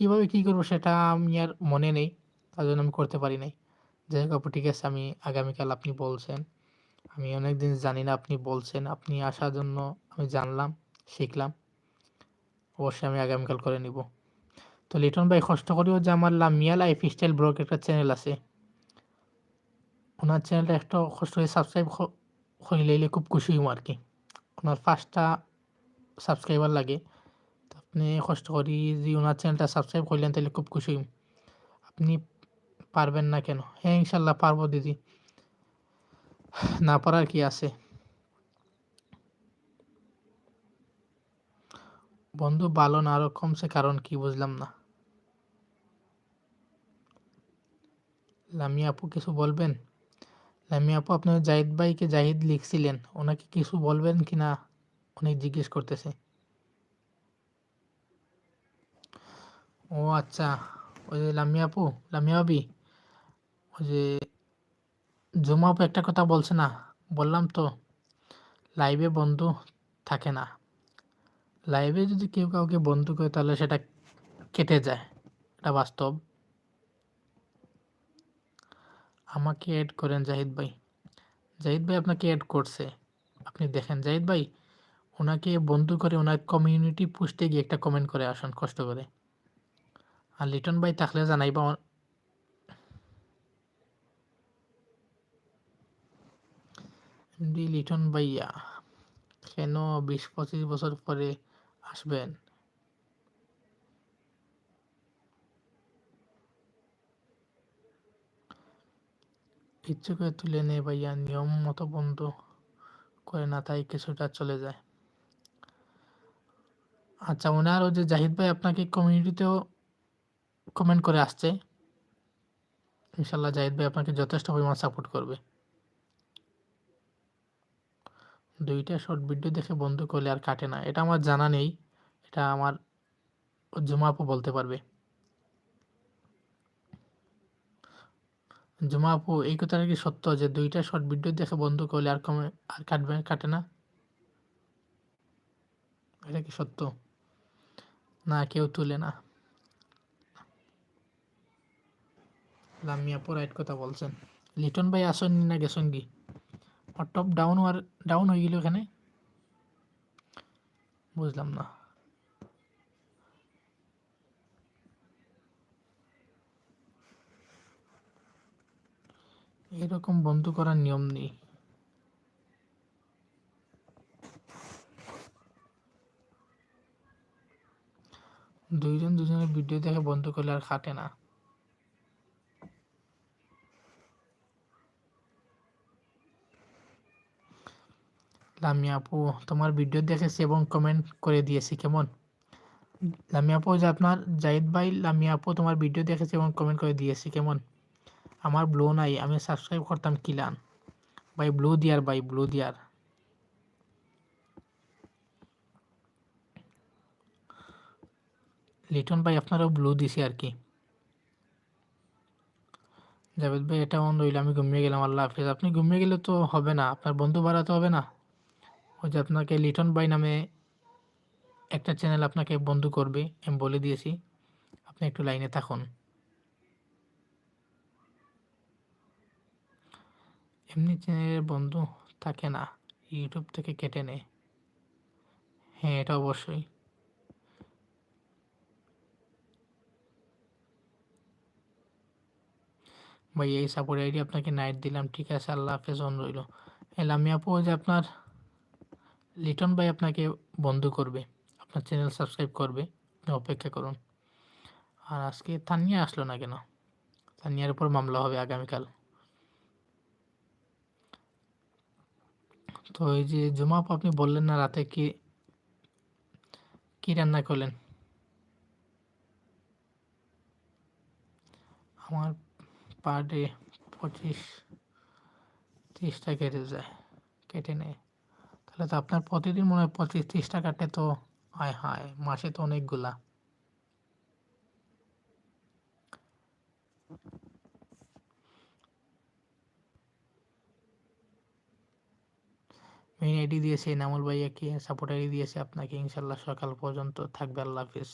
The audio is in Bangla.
কীভাবে কী করব সেটা আমি আর মনে নেই, তার জন্য আমি করতে পারি নাই। যাই হোক আপু, ঠিক আছে, আমি আগামীকাল আপনি বলছেন। আমি অনেক দিন জানি না আপনি বলছেন, আপনি আসার জন্য আমি জানলাম, শিখলাম। অবশ্যই আমি আগামীকাল করে নিব। তো লিটন ভাই, কষ্ট করিও যে আমার লামিয়া লাইফ স্টাইল ব্লগ একটা চ্যানেল আছে। ওনার চ্যানেলটা একটা কষ্ট করে সাবস্ক্রাইব হইলে খুব খুশি হইম আর কি। ওনার ফার্স্টটা সাবস্ক্রাইবার লাগে। আপনি কষ্ট করি যে ওনার চ্যানেলটা সাবস্ক্রাইব করলেন, তাহলে খুব খুশি আপনি পারবেন না কেন? হ্যাঁ ইনশাল্লাহ পারব দিদি। না পারার কি আছে? বন্ধু, ভালো না, আরও কমছে কারণ কি বুঝলাম না। লামিয়া আপু কিছু বলবেন? লামিয়া আপু, আপনি জাহিদ ভাইকে জাহিদ লিখছিলেন। ওনাকে কিছু বলবেন কি না? অনেক জিজ্ঞেস করতেছে। ও আচ্ছা ওই যে লামিয়া আপু, লামিয়া ভাবি? ওই যে জুমা আপু একটা কথা বলছে না? বললাম তো, লাইভে বন্ধু থাকে না। লাইভে যদি কেউ কাউকে বন্ধু করে, তাহলে সেটা কেটে যায়, এটা বাস্তব। আমাকে অ্যাড করেন জাহিদ ভাই। জাহিদ ভাই আপনাকে অ্যাড করছে। আপনি দেখেন, জাহিদ ভাই, ওনাকে বন্ধু করে ওনার কমিউনিটি পোস্টে গিয়ে একটা কমেন্ট করে আসুন, কষ্ট করে। লিটন ভাই থাকলে জানাইবা লিটন ভাইয়া কেন বিশ পঁচিশ বছর পরে আসবেন ইচ্ছে করে তুলে নেয় ভাইয়া নিয়ম মতো বন্ধ করে না তাই কিছুটা চলে যায় আচ্ছা ওনার ওই যে জাহিদ ভাই আপনাকে কমিউনিটিতেও কমেন্ট করে আসছে। ইনশাল্লাহ জাহিদ ভাই আপনাকে যথেষ্ট পরিমাণ সাপোর্ট করবে। দুইটা শর্ট ভিডিও দেখে বন্ধ করলে আর কাটে না। এটা আমার জানা নেই। এটা আমার জুমা আপু বলতে পারবে। জুমা আপু, এই কথাটা কি সত্য যে দুইটা শর্ট ভিডিও দেখে বন্ধ করলে আর কমে আর কাটবে, কাটে না? এটা কি সত্য? না, কেউ তুলে না। লামিয়া আপু রাইট কথা বলছেন। লিটন ভাই আসেননি না গেছেন কি? টপ ডাউন আর ডাউন হয়ে গেল এখানে। বুঝলাম না। এরকম বন্ধ করার নিয়ম নেই। দুইজন দুজনের ভিডিও দেখে বন্ধ করলে আর খাটে না। লামিয়া আপু, তোমার ভিডিও দেখেছি এবং কমেন্ট করে দিয়েছি, কেমন? লামিয়া আপু, যে আপনার জাহিদ ভাই লামিয়া আপু, তোমার ভিডিও দেখেছি এবং কমেন্ট করে দিয়েছি, কেমন? আমার ব্লু নাই, আমি সাবস্ক্রাইব করতাম কিলান ভাই ব্লু দিয়ার ভাই ব্লু দিয়ার। লিটন ভাই, আপনারও ব্লু দিছি আর কি। জাভেদ ভাই, এটা অন রইল আমি ঘুমিয়ে গেলাম, আল্লাহ হাফিজ। আপনি ঘুমিয়ে গেলে তো হবে না, আপনার বন্ধু বাড়াতে হবে না। ওই যে আপনাকে লিটন বাই নামে একটা চ্যানেল আপনাকে বন্ধু করবে, আমি বলে দিয়েছি। আপনি একটু লাইনে থাকুন। এমনি চ্যানেলের বন্ধু থাকে না, ইউটিউব থেকে কেটে নেয়। হ্যাঁ এটা অবশ্যই। ভাই, এই সাপোর্ট আইডি আপনাকে নাইট দিলাম, ঠিক আছে, আল্লাহ হাফেজ অন রইল। আমি আপু যে আপনার লিটন ভাই আপনাকে বন্ধু করবে, আপনার চ্যানেল সাবস্ক্রাইব করবে অপেক্ষা করুন। আর আজকে তানিয়া আসলো না কেন? তানিয়ার উপর মামলা হবে আগামীকাল। তো এই যে জুমাপ আপনি বললেন না রাতে কি কি রান্না করলেন? আমার পার ডে পঁচিশ, তিরিশটা কেটে যায়, কেটে নেয়। তাহলে তো আপনার প্রতিদিন মনে হয় পঁচিশ ত্রিশ টাকাতে তো হায় হায়, মাসে তো অনেকগুলা। মেইন আইডি দিয়েছে নামুল ভাইয়াকে সাপোর্ট আইডি দিয়েছে আপনাকে, ইনশাল্লাহ সকাল পর্যন্ত থাকবে, আল্লাহ হাফিজ।